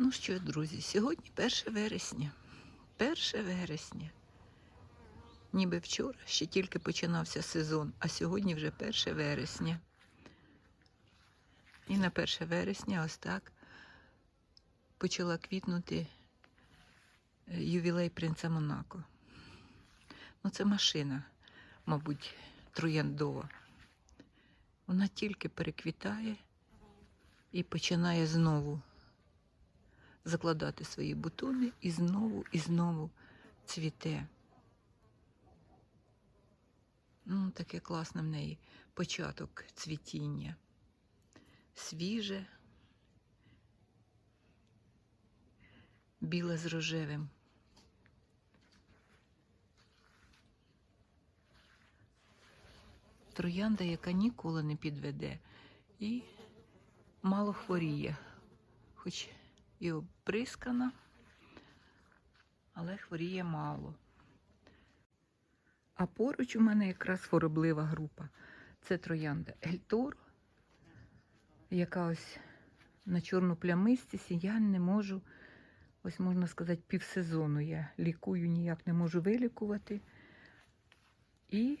Ну що, друзі, сьогодні 1 вересня. 1 вересня. Ніби вчора ще тільки починався сезон, а сьогодні вже 1 вересня. І на 1 вересня ось так почала квітнути е, ювілей принца Монако. Ну, це машина, мабуть, трояндова. Вона тільки переквітає і починає знову закладати свої бутони і знову і знову цвіте. Ну, таке класне в неї початок цвітіння. Свіже, біле з рожевим. Троянда, яка ніколи не підведе і мало хворіє, хоч і оприскана, але хворіє мало. А поруч у мене якраз хвороблива група. Це троянда Ельтор, яка ось на чорну плямистість, я не можу, ось можна сказати, півсезону я лікую, ніяк не можу вилікувати. І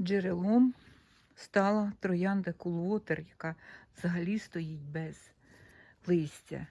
джерелом стала троянда Кулвотер, яка взагалі стоїть без листя.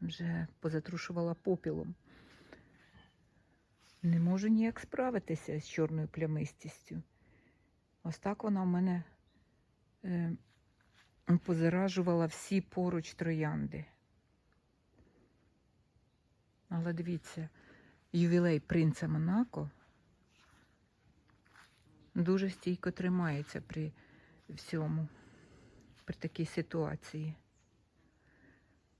Вже позатрушувала попілом. Не можу ніяк справитися з чорною плямистістю. Ось так вона в мене е, позаражувала всі поруч троянди. Але дивіться, ювілей принца Монако дуже стійко тримається при всьому, при такій ситуації.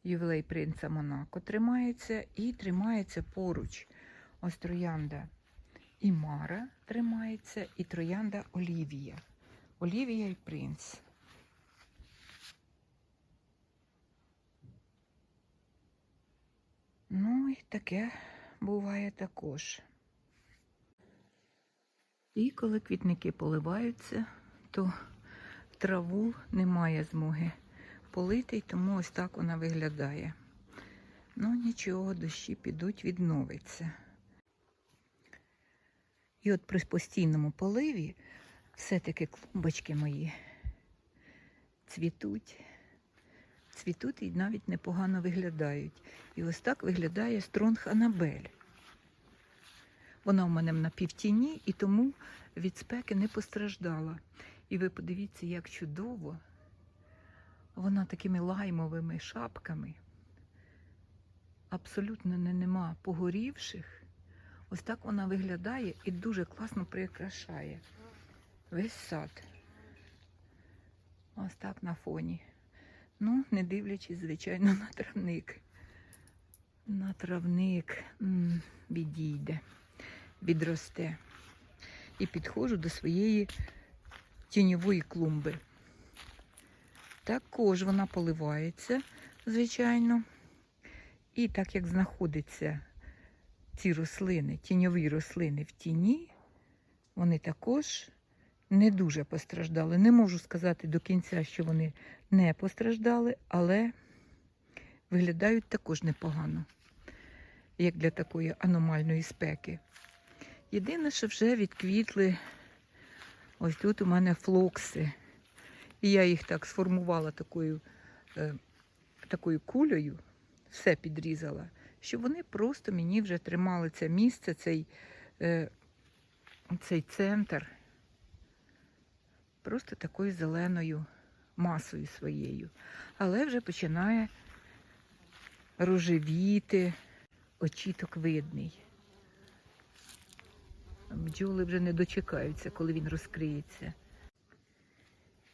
Ювілей принца Монако тримається і тримається поруч. Ось троянда і Мара тримається, і троянда Олівія. Олівія і принц. Ну і таке буває також. І коли квітники поливаються, то траву немає змоги полити, тому ось так вона виглядає. Ну нічого, дощі підуть, відновиться. І от при постійному поливі все-таки клумбочки мої цвітуть, цвітуть і навіть непогано виглядають. І ось так виглядає стронг Анабель. Вона в мене на півтіні і тому від спеки не постраждала. І ви подивіться, як чудово. Вона такими лаймовими шапками. Абсолютно не нема погорівших. Ось так вона виглядає і дуже класно прикрашає весь сад. Ось так на фоні. Ну, не дивлячись, звичайно, на травник. На травник відійде, відросте. І підходжу до своєї тіньової клумби. Також вона поливається, звичайно. І так як знаходяться ці рослини, тіньові рослини в тіні, вони також не дуже постраждали. Не можу сказати до кінця, що вони не постраждали, але виглядають також непогано, як для такої аномальної спеки. Єдине, що вже відквітли ось тут у мене флокси. І я їх так сформувала такою, е, такою кулею, все підрізала, щоб вони просто мені вже тримали це місце, цей, е, цей центр, просто такою зеленою масою своєю. Але вже починає рожевіти, очіток видний. Бджоли вже не дочекаються, коли він розкриється.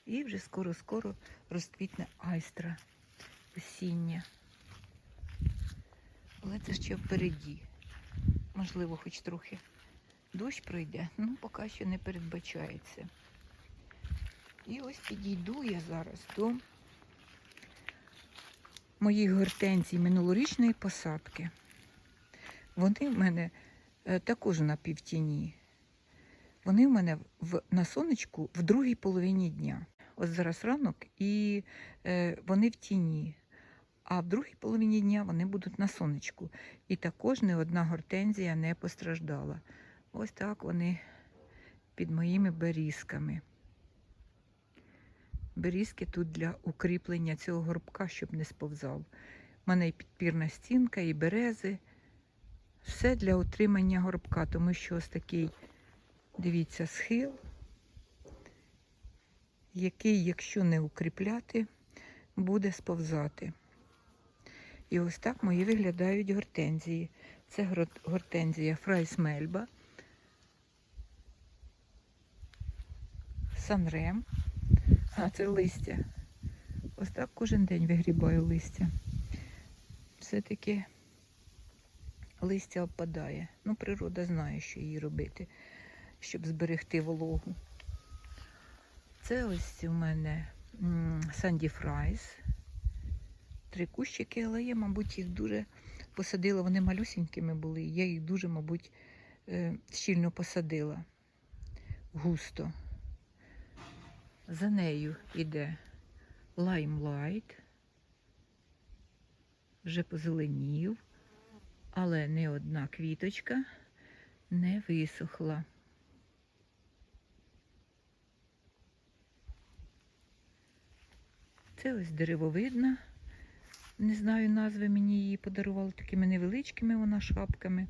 І вже скоро-скоро розквітне айстра осіння. Але це ще впереді. Можливо, хоч трохи дощ пройде, ну поки що не передбачається. І ось підійду я зараз до моїх гортензій минулорічної посадки. Вони в мене е, також на півтіні. Вони в мене в, на сонечку в другій половині дня. Ось зараз ранок, і е, вони в тіні. а в другій половині дня вони будуть на сонечку. І також не одна гортензія не постраждала. Ось так вони під моїми берізками. Берізки тут для укріплення цього горбка, щоб не сповзав. У мене і підпірна стінка, і берези. Все для утримання горбка, тому що ось такий, дивіться, схил, який, якщо не укріпляти, буде сповзати. І ось так мої виглядають гортензії. Це гортензія Фрайс Мельба, Санрем. А, це листя. Ось так кожен день вигрібаю листя. Все-таки листя опадає. Ну, природа знає, що їй робити, щоб зберегти вологу. Це ось у мене Санді Фрайс. Три кущики, але я, мабуть, їх дуже посадила. Вони малюсінькими були. Я їх дуже, мабуть, е, щільно посадила густо. За нею йде лаймлайт. Вже позеленів, але не одна квіточка не висохла. Це ось деревовидна. Не знаю назви, мені її подарували такими невеличкими вона шапками.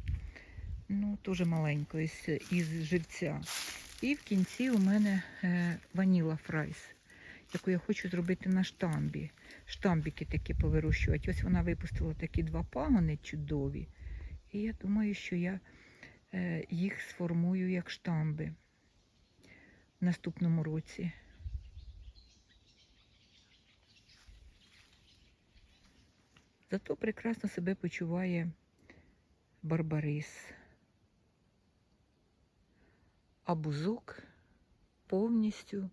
Ну, дуже маленькою із, із живця. І в кінці у мене е, ваніла фрайс, яку я хочу зробити на штамбі. Штамбіки такі повирощувати. Ось вона випустила такі два пагони чудові. І я думаю, що я е, їх сформую як штамби в наступному році. Зато прекрасно себе почуває Барбарис. А бузок повністю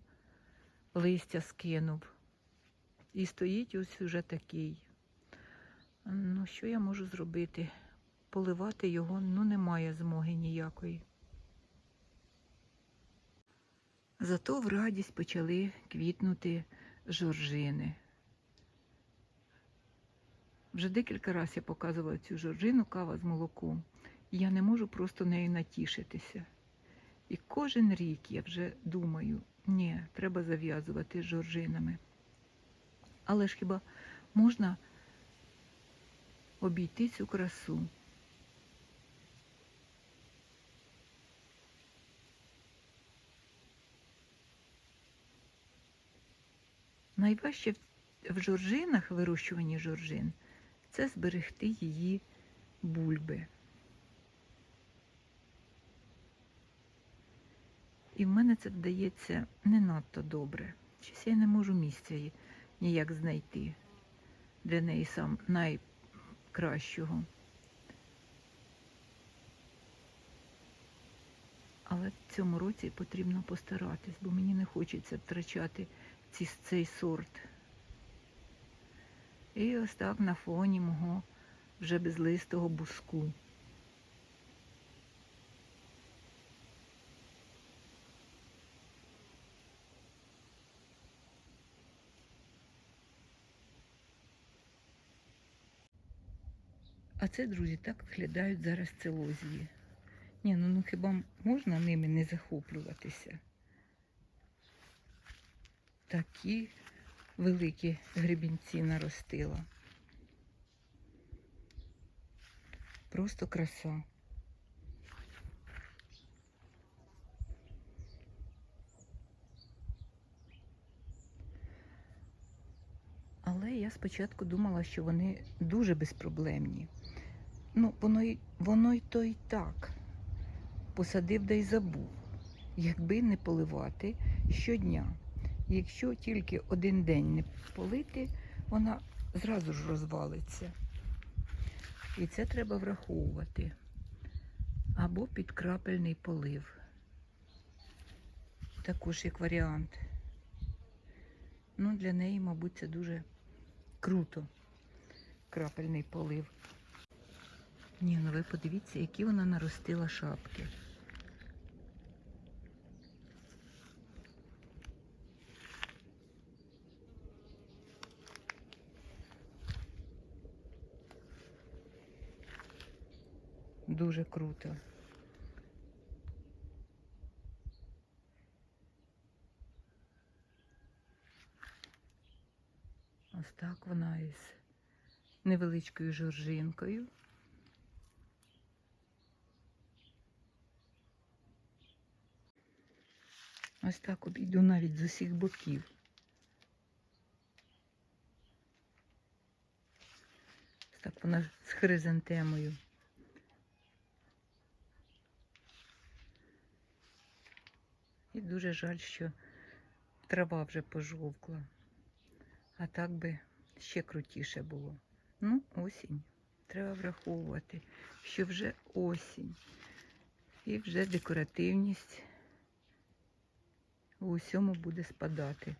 листя скинув. І стоїть ось уже такий. Ну, що я можу зробити? Поливати його ну немає змоги ніякої. Зато в радість почали квітнути жоржини. Вже декілька разів я показувала цю жоржину кава з молоком. І я не можу просто нею натішитися. І кожен рік я вже думаю, ні, треба зав'язувати з жоржинами. Але ж хіба можна обійти цю красу? Найважче в- жоржинах, вирощуванні жоржин, це зберегти її бульби. І в мене це вдається не надто добре. Щось я не можу місця ніяк знайти для неї сам найкращого. Але в цьому році потрібно постаратись, бо мені не хочеться втрачати ці, цей сорт. І ось так на фоні мого вже безлистого буску. А це, друзі, так виглядають зараз целозії. Ні, ну, ну хіба можна ними не захоплюватися? Такі великі гребінці наростила. Просто краса. Але я спочатку думала, що вони дуже безпроблемні. Ну, воно й воно й то й так. Посадив да й забув. Якби не поливати щодня. Якщо тільки один день не полити, вона зразу ж розвалиться. І це треба враховувати. Або підкрапельний полив. Також як варіант. Ну, для неї, мабуть, це дуже круто. Крапельний полив. Ні, ну ви подивіться, які вона наростила шапки. Дуже круто. Ось так вона із невеличкою жоржинкою. Ось так обійду навіть з усіх боків. Ось так вона з хризантемою. І дуже жаль, що трава вже пожовкла. А так би ще крутіше було. Ну, осінь. Треба враховувати, що вже осінь. І вже декоративність у усьому буде спадати.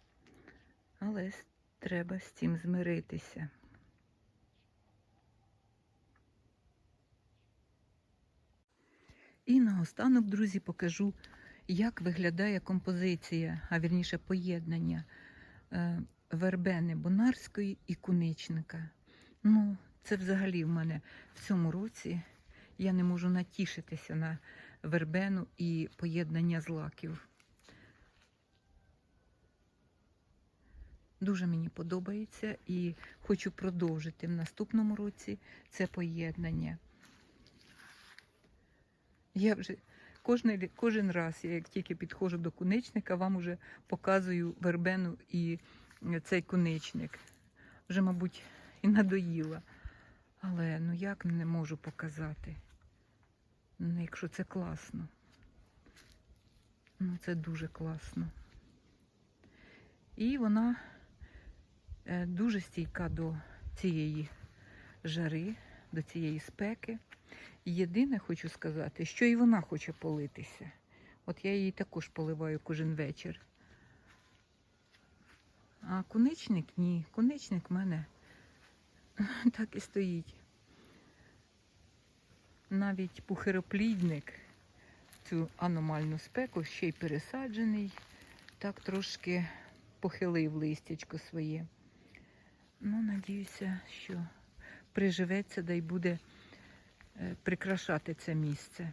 Але треба з цим змиритися. І наостанок, друзі, покажу, як виглядає композиція, а вірніше поєднання е, вербени бонарської і куничника. Ну, це взагалі в мене в цьому році я не можу натішитися на вербену і поєднання злаків. Дуже мені подобається і хочу продовжити в наступному році це поєднання. Я вже кожен, кожен раз, я як тільки підходжу до куничника, вам уже показую вербену і цей куничник. Вже, мабуть, і надоїла. Але ну як не можу показати? Ну, якщо це класно. Ну, це дуже класно. І вона е, дуже стійка до цієї жари, до цієї спеки. Єдине хочу сказати, що і вона хоче политися. От я її також поливаю кожен вечір. А куничник ні. Куничник в мене так і стоїть. Навіть пухироплідник цю аномальну спеку ще й пересаджений, так трошки похилив листячко своє. Ну, надіюся, що приживеться да й буде прикрашати це місце.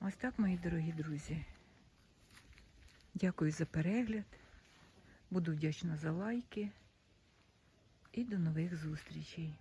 Ось так, мої дорогі друзі. Дякую за перегляд. Буду вдячна за лайки. І до нових зустрічей.